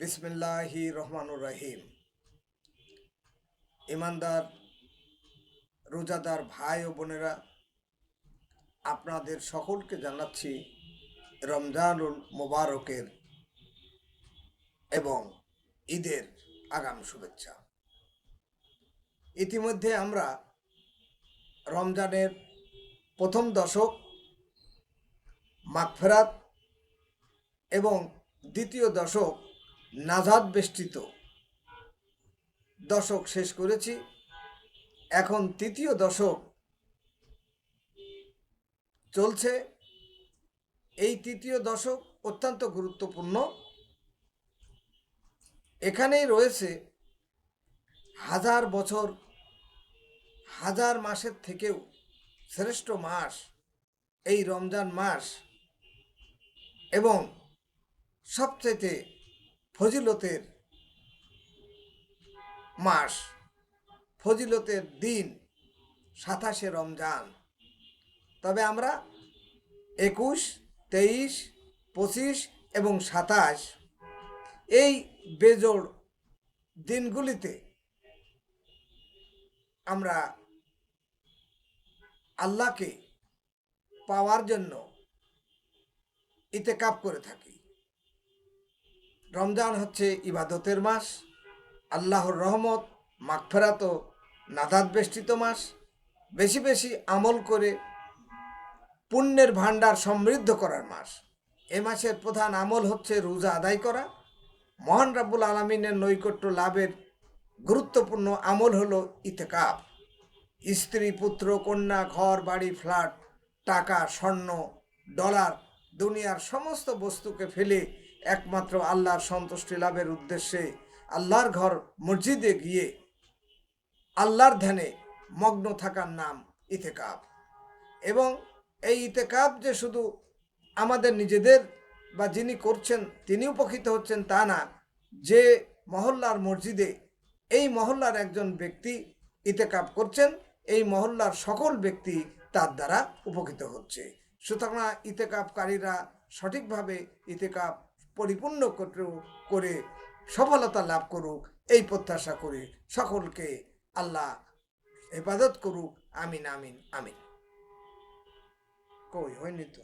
বিসমিল্লাহি রহমানুর রহিম। ইমানদার, রোজাদার ভাই ও বোনেরা, আপনাদের সকলকে জানাচ্ছি রমজানুল মোবারকের এবং ঈদের আগাম শুভেচ্ছা। ইতিমধ্যে আমরা রমজানের প্রথম দশক, মাগফেরাত এবং দ্বিতীয় দশক নাজাদ বেষ্টিত। দশক শেষ করেছি। এখন তৃতীয় দশক চলছে। এই তৃতীয় দশক অত্যন্ত গুরুত্বপূর্ণ। এখানেই রয়েছে হাজার বছর, হাজার মাসের থেকেও শ্রেষ্ঠ মাস এই রমজান মাস এবং সবচেয়ে ফজিলতের মাস, ফজিলতের দিন সাতাশে রমজান। তবে আমরা একুশ, তেইশ, পঁচিশ এবং সাতাশ এই বেজোড় দিনগুলিতে আমরা আল্লাহকে পাওয়ার জন্য ইতেকাপ করে থাকি। রমজান হচ্ছে ইবাদতের মাস, আল্লাহর রহমত, মাগফেরাত ও নাদাত বেষ্টিত মাস। বেশি বেশি আমল করে পুণ্যের ভাণ্ডার সমৃদ্ধ করার মাস। এ মাসের প্রধান আমল হচ্ছে রোজা আদায় করা। মহান রাব্বুল আলমিনের নৈকট্য লাভের গুরুত্বপূর্ণ আমল হলো ইতেকাপ স্ত্রী, পুত্র, কন্যা, ঘর, বাড়ি, ফ্ল্যাট, টাকা, স্বর্ণ, ডলার, দুনিয়ার সমস্ত বস্তুকে ফেলে একমাত্র আল্লাহর সন্তুষ্টি লাভের উদ্দেশ্যে আল্লাহর ঘর মসজিদে গিয়ে আল্লাহর ধ্যানে মগ্ন থাকার নাম ইতেকাপ এবং এই ইতেকাপ যে শুধু আমাদের নিজেদের বা যিনি করছেন, তিনি উপকৃত হচ্ছেন তা না, যে মহল্লার মসজিদে এই মহল্লার একজন ব্যক্তি ইতেকাপ করছেন, এই মহল্লার সকল ব্যক্তি তার দ্বারা উপকৃত হচ্ছে। সুতরাং ইতেকাপকারীরা সঠিকভাবে ইতেকাপ পরিপূর্ণ করু- সফলতা লাভ করুক, এই প্রত্যাশা করে সকলকে আল্লাহ হেফাজত করুক। আমিন আমিন আমিন। কই, হয়নি তো?